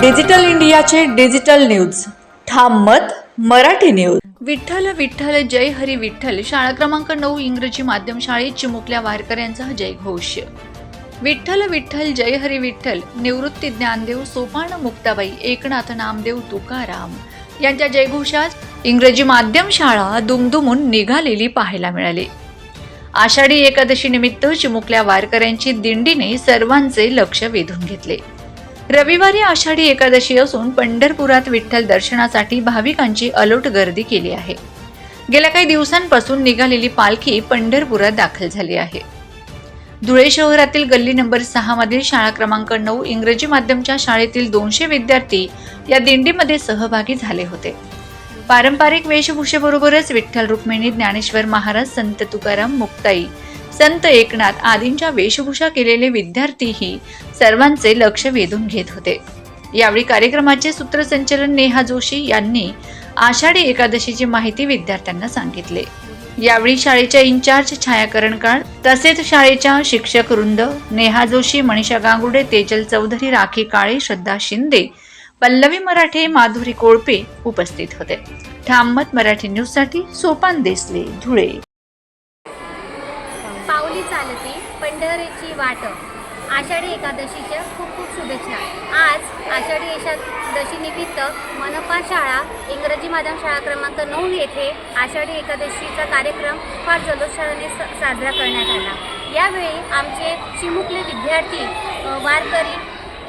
Digital इंडियाचे digital news. ठाम मत मराठी न्यूज. विठ्ठल विठ्ठल जय हरी विठ्ठल. शाळा क्रमांक नऊ इंग्रजी माध्यम शाळेत चिमुकल्या वारकऱ्यांचा जयघोष. विठ्ठल विठ्ठल जय हरी विठ्ठल. निवृत्ती ज्ञानदेव सोपान मुक्ताबाई. एकनाथ नामदेव तुकाराम. यांच्या जयघोषात इंग्रजी माध्यम शाळा दुमदुमून निघालेली पाहायला मिळाली. आषाढी एकादशी निमित्त चिमुकल्या वारकऱ्यांची दिंडीने सर्वांचे लक्ष वेधून घेतले. रविवारी आषाढी एकादशी असून पंढरपुरात विठ्ठल दर्शनासाठी भाविकांची अलोट गर्दी केली आहे. गेल्या काही दिवसांपासून निघालेली पालखी पंढरपुरात दाखल झाली आहे. धुळे शहरातील गल्ली नंबर सहा मधील शाळा क्रमांक नऊ इंग्रजी माध्यमच्या शाळेतील दोनशे विद्यार्थी या दिंडीमध्ये सहभागी झाले होते. पारंपरिक वेशभूषेबरोबरच विठ्ठल रुक्मिणी ज्ञानेश्वर महाराज संत तुकाराम मुक्ताई संत एकनाथ आदींच्या वेशभूषा केलेले विद्यार्थीही सर्वांचे लक्ष वेधून घेत होते. यावेळी कार्यक्रमाचे सूत्रसंचलन नेहा जोशी यांनी आषाढी एकादशीची माहिती विद्यार्थ्यांना सांगितले. यावेळी शाळेच्या इन्चार्ज छायाकरणकार तसेच शाळेच्या शिक्षक वृंद नेहा जोशी मनीषा गांगुडे तेजल चौधरी राखी काळे श्रद्धा शिंदे पल्लवी मराठे माधुरी कोळपे उपस्थित होते. ठाममत मराठी न्यूजसाठी सोपान देसले धुळे. पावली चालती पंढरीची वाट. आषाढी एकादशीच्या खूप खूप शुभेच्छा. आज आषाढी एकादशी निमित्त मनपा शाळा इंग्रजी माध्यम शाळा क्रमांक नऊ येथे आषाढी एकादशीचा कार्यक्रम फार जल्लोषाने स- साजरा करण्यात आला. यावेळी आमचे चिमुकले विद्यार्थी वारकरी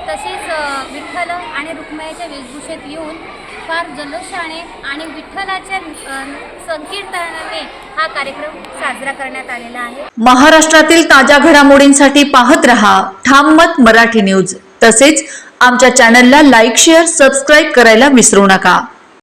तसेच विठ्ठल आणि रुक्मयाच्या वेशभूषेत येऊन फार जल्लोषाने आणि विठ्ठलाच्या संकीर्तनाने हा कार्यक्रम साजरा करण्यात आलेला आहे. महाराष्ट्रातील ताज्या घडामोडींसाठी पाहत रहा ठाममत मराठी न्यूज. तसेच आमच्या चॅनलला लाईक शेअर सबस्क्राईब करायला विसरू नका.